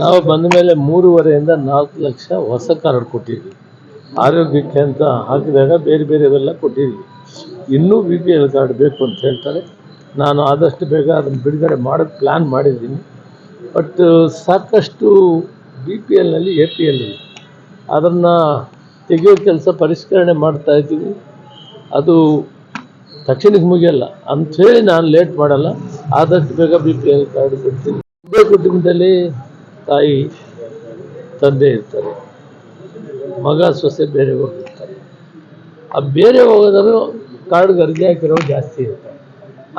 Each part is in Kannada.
ನಾವು ಬಂದ ಮೇಲೆ ಮೂರುವರೆಯಿಂದ ನಾಲ್ಕು ಲಕ್ಷ ಹೊಸ ಕಾರ್ಡ್ ಕೊಟ್ಟಿದ್ವಿ. ಆರೋಗ್ಯಕ್ಕೆ ಅಂತ ಹಾಕಿದಾಗ ಬೇರೆ ಬೇರೆವೆಲ್ಲ ಕೊಟ್ಟಿದ್ವಿ. ಇನ್ನೂ ಬಿ ಪಿ ಎಲ್ ಕಾರ್ಡ್ ಬೇಕು ಅಂತ ಹೇಳ್ತಾರೆ. ನಾನು ಆದಷ್ಟು ಬೇಗ ಅದನ್ನು ಬಿಡುಗಡೆ ಮಾಡೋಕ್ಕೆ ಪ್ಲ್ಯಾನ್ ಮಾಡಿದ್ದೀನಿ. ಬಟ್ ಸಾಕಷ್ಟು ಬಿ ಪಿ ಎಲ್ನಲ್ಲಿ ಎ ಪಿ ಎಲ್ ಇದೆ ಅದನ್ನು ತೆಗೆಯೋ ಕೆಲಸ ಪರಿಷ್ಕರಣೆ ಮಾಡ್ತಾ ಇದ್ದೀವಿ ಅದು ತಕ್ಷಣಕ್ಕೆ ಮುಗಿಯಲ್ಲ. ಅಂಥೇಳಿ ನಾನು ಲೇಟ್ ಮಾಡಲ್ಲ. ಆದಷ್ಟು ಬೇಗ ಬಿ ಪಿ ಎಲ್ ಕಾರ್ಡ್ ಕೊಡ್ತೀನಿ. ಒಂದೇ ಕುಟುಂಬದಲ್ಲಿ ತಾಯಿ, ತಂದೆ ಇರ್ತಾರೆ. ಮಗ ಸೊಸೆ ಬೇರೆ ಹೋಗಿರ್ತಾರೆ. ಆ ಬೇರೆ ಹೋಗೋದನ್ನು ಕಾರ್ಡ್ ಅರ್ಜಿ ಹಾಕಿರೋರು ಜಾಸ್ತಿ ಇರ್ತಾರೆ.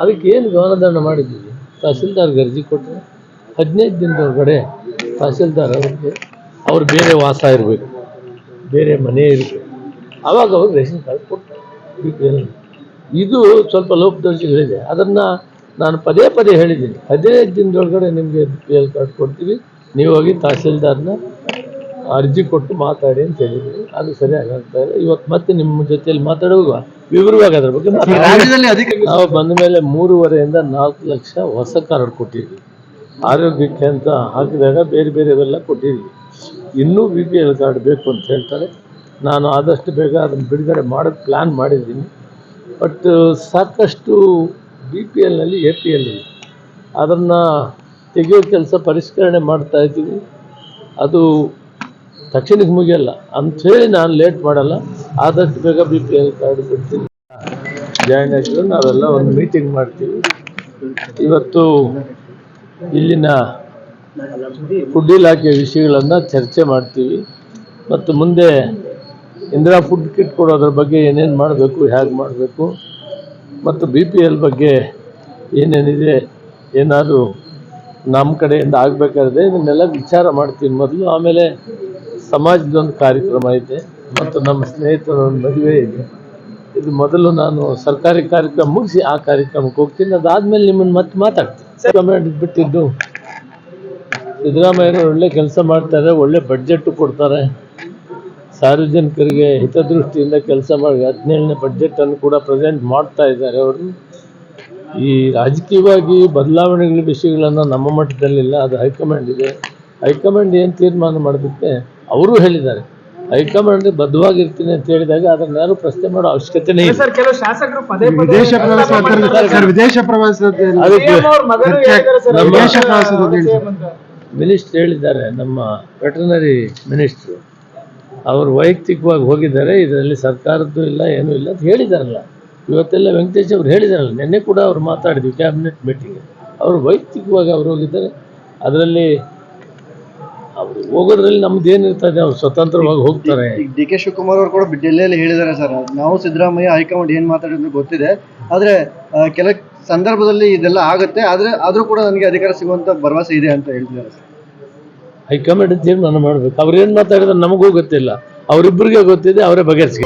ಅದಕ್ಕೆ ಏನು ಗಮನದಂಡ ಮಾಡಿದ್ದೀವಿ ತಹಸೀಲ್ದಾರ್ ಅರ್ಜಿ ಕೊಟ್ಟರೆ ಹದಿನೈದು ದಿನದೊಳಗಡೆ ತಹಸೀಲ್ದಾರ್ ಅವ್ರಿಗೆ ಅವ್ರು ಬೇರೆ ವಾಸ ಇರಬೇಕು, ಬೇರೆ ಮನೆ ಇರಬೇಕು. ಆವಾಗ ಅವ್ರು ರೇಷನ್ ಕಾರ್ಡ್ ಕೊಟ್ಟರು ಇದು ಸ್ವಲ್ಪ ಲೋಪದೋಷಗಳಿದೆ. ಅದನ್ನು ನಾನು ಪದೇ ಪದೇ ಹೇಳಿದ್ದೀನಿ. ಹದಿನೈದು ದಿನದೊಳಗಡೆ ನಿಮಗೆ ಪಿ ಎಲ್ ಕಾರ್ಡ್ ಕೊಡ್ತೀವಿ. ನೀವು ಹೋಗಿ ತಹಸೀಲ್ದಾರ್ನ ಅರ್ಜಿ ಕೊಟ್ಟು ಮಾತಾಡಿ ಅಂತ ಹೇಳಿದ್ರು. ಅದು ಸರಿಯಾಗಿ ಆಗ್ತಾ ಇಲ್ಲ. ಇವತ್ತು ಮತ್ತೆ ನಿಮ್ಮ ಜೊತೆಯಲ್ಲಿ ಮಾತಾಡುವಾಗ ವಿವರವಾಗಿ ಅದ್ರ ಬಗ್ಗೆ ನಾವು ಬಂದ ಮೇಲೆ ಮೂರುವರೆಯಿಂದ ನಾಲ್ಕು ಲಕ್ಷ ಹೊಸ ಕಾರ್ಡ್ ಕೊಟ್ಟಿದ್ವಿ. ಆರೋಗ್ಯಕ್ಕೆ ಅಂತ ಹಾಕಿದಾಗ ಬೇರೆ ಬೇರೆವೆಲ್ಲ ಕೊಟ್ಟಿದ್ವಿ. ಇನ್ನೂ ಬಿ ಪಿ ಎಲ್ ಕಾರ್ಡ್ ಬೇಕು ಅಂತ ಹೇಳ್ತಾರೆ. ನಾನು ಆದಷ್ಟು ಬೇಗ ಅದನ್ನು ಬಿಡುಗಡೆ ಮಾಡೋಕ್ಕೆ ಪ್ಲ್ಯಾನ್ ಮಾಡಿದ್ದೀನಿ. ಬಟ್ ಸಾಕಷ್ಟು ಬಿ ಪಿ ಎಲ್ನಲ್ಲಿ ಎ ಪಿ ಎಲ್ ಇದೆ. ಅದನ್ನು ತೆಗೆಯೋ ಕೆಲಸ ಪರಿಷ್ಕರಣೆ ಮಾಡ್ತಾ ಇದ್ದೀವಿ ಅದು ತಕ್ಷಣಕ್ಕೆ ಮುಗಿಯಲ್ಲ. ಅಂಥೇಳಿ ನಾನು ಲೇಟ್ ಮಾಡಲ್ಲ. ಆದಷ್ಟು ಬೇಗ ಬಿ ಪಿ ಎಲ್ ಕಾರ್ಡ್ ಬಿಡ್ತೀನಿ ಜಾಯಿನ್ ಆಗಿದ್ರು ನಾವೆಲ್ಲ ಒಂದು ಮೀಟಿಂಗ್ ಮಾಡ್ತೀವಿ. ಇವತ್ತು ಇಲ್ಲಿನ ಫುಡ್ ಇಲಾಖೆ ವಿಷಯಗಳನ್ನು ಚರ್ಚೆ ಮಾಡ್ತೀವಿ. ಮತ್ತು ಮುಂದೆ ಇಂದಿರಾ ಫುಡ್ ಕಿಟ್ ಕೊಡೋದ್ರ ಬಗ್ಗೆ ಏನೇನು ಮಾಡಬೇಕು, ಹೇಗೆ ಮಾಡಬೇಕು, ಮತ್ತು ಬಿ ಪಿ ಎಲ್ ಬಗ್ಗೆ ಏನೇನಿದೆ, ಏನಾದರೂ ನಮ್ಮ ಕಡೆಯಿಂದ ಆಗಬೇಕಾದ್ರೆ ಇದನ್ನೆಲ್ಲ ವಿಚಾರ ಮಾಡ್ತೀನಿ ಮೊದಲು. ಆಮೇಲೆ ಸಮಾಜದೊಂದು ಕಾರ್ಯಕ್ರಮ ಇದೆ ಮತ್ತು ನಮ್ಮ ಸ್ನೇಹಿತರ ಒಂದು ಮದುವೆ ಇದೆ. ಇದು ಮೊದಲು ನಾನು ಸರ್ಕಾರಿ ಕಾರ್ಯಕ್ರಮ ಮುಗಿಸಿ ಆ ಕಾರ್ಯಕ್ರಮಕ್ಕೆ ಹೋಗ್ತೀನಿ. ಅದಾದ್ಮೇಲೆ ನಿಮ್ಮನ್ನು ಮತ್ತೆ ಮಾತಾಡ್ತೀನಿ. ಕಮೆಂಟ್ ಬಿಟ್ಟಿದ್ದು ಸಿದ್ದರಾಮಯ್ಯ ಒಳ್ಳೆ ಕೆಲಸ ಮಾಡ್ತಾರೆ, ಒಳ್ಳೆ ಬಡ್ಜೆಟ್ ಕೊಡ್ತಾರೆ. ಸಾರ್ವಜನಿಕರಿಗೆ ಹಿತದೃಷ್ಟಿಯಿಂದ ಕೆಲಸ ಮಾಡಿ, ಹದಿನೇಳನೇ ಬಡ್ಜೆಟನ್ನು ಕೂಡ ಪ್ರೆಸೆಂಟ್ ಮಾಡ್ತಾ ಇದ್ದಾರೆ ಅವರು. ಈ ರಾಜಕೀಯವಾಗಿ ಬದಲಾವಣೆಗಳ ವಿಷಯಗಳನ್ನು ನಮ್ಮ ಮಟ್ಟದಲ್ಲಿಲ್ಲ ಅದು ಹೈಕಮಾಂಡ್ ಇದೆ. ಹೈಕಮಾಂಡ್ ಏನು ತೀರ್ಮಾನ ಮಾಡೋದಕ್ಕೆ ಅವರು ಹೇಳಿದ್ದಾರೆ. ಹೈಕಮಾಂಡ್ ಬದ್ಧವಾಗಿರ್ತೀನಿ ಅಂತ ಹೇಳಿದಾಗ ಅದನ್ನ ಯಾರು ಪ್ರಶ್ನೆ ಮಾಡೋ ಅವಶ್ಯಕತೆನೇ ಇಲ್ಲ. ಸರ್ ಕೆಲವು ಶಾಸಕರು ಪದೇ ಪದೇ ವಿದೇಶ ಪ್ರವಾಸ ಪ್ರಸ್ತಾಪ ಸರ್ ವಿದೇಶ ಪ್ರವಾಸದಲ್ಲಿ ಅದಕ್ಕೆ CM ಅವ್ರ ಮಗನು ಸರ್, ನಮ್ಮ ವಿದೇಶ ಪ್ರವಾಸದಲ್ಲಿ ಹೇಳಿ CM ಅಂತ. ಮಿನಿಸ್ಟರ್ ಹೇಳಿದ್ದಾರೆ ನಮ್ಮ ವೆಟರ್ನರಿ ಮಿನಿಸ್ಟ್ರು. ಅವರು ವೈಯಕ್ತಿಕವಾಗಿ ಹೋಗಿದ್ದಾರೆ ಇದರಲ್ಲಿ ಸರ್ಕಾರದ್ದು ಇಲ್ಲ ಏನೂ ಇಲ್ಲ ಅಂತ ಹೇಳಿದಾರಲ್ಲ ಇವತ್ತೆಲ್ಲ ವೆಂಕಟೇಶ್ ಅವರು ಹೇಳಿದಾರಲ್ಲ ನಿನ್ನೆ ಕೂಡ ಅವ್ರು ಮಾತಾಡಿದ್ವಿ ಕ್ಯಾಬಿನೆಟ್ ಮೀಟಿಂಗ್ ಅವರು ವೈಯಕ್ತಿಕವಾಗಿ ಅವ್ರು ಹೋಗಿದ್ದಾರೆ. ಅದರಲ್ಲಿ ಅವರು ಹೋಗೋದ್ರಲ್ಲಿ ನಮ್ದು ಏನಿರ್ತದೆ ಅವ್ರು ಸ್ವತಂತ್ರವಾಗಿ ಹೋಗ್ತಾರೆ. ಡಿ ಕೆ ಶಿವಕುಮಾರ್ ಅವರು ಕೂಡ ಜಿಲ್ಲೆಯಲ್ಲಿ ಹೇಳಿದ್ದಾರೆ ಸರ್. ನಾವು ಸಿದ್ದರಾಮಯ್ಯ ಹೈಕಮಾಂಡ್ ಏನು ಮಾತಾಡಿದ್ರು ಗೊತ್ತಿದೆ. ಆದರೆ ಕೆಲ ಸಂದರ್ಭದಲ್ಲಿ ಇದೆಲ್ಲ ಆಗುತ್ತೆ. ಆದರೆ ಆದರೂ ಕೂಡ ನನಗೆ ಅಧಿಕಾರ ಸಿಗುವಂತ ಭರವಸೆ ಇದೆ ಅಂತ ಹೇಳ್ತಿದ್ದಾರೆ ಸರ್. ಹೈಕಮಾಂಡ್ ನಾನು ಮಾಡಬೇಕು. ಅವ್ರು ಏನು ಮಾತಾಡಿದ್ರೆ ನಮಗೂ ಗೊತ್ತಿಲ್ಲ. ಅವರಿಬ್ಬರಿಗೆ ಗೊತ್ತಿದೆ ಅವರೇ ಬಗೆಹರಿಸಿ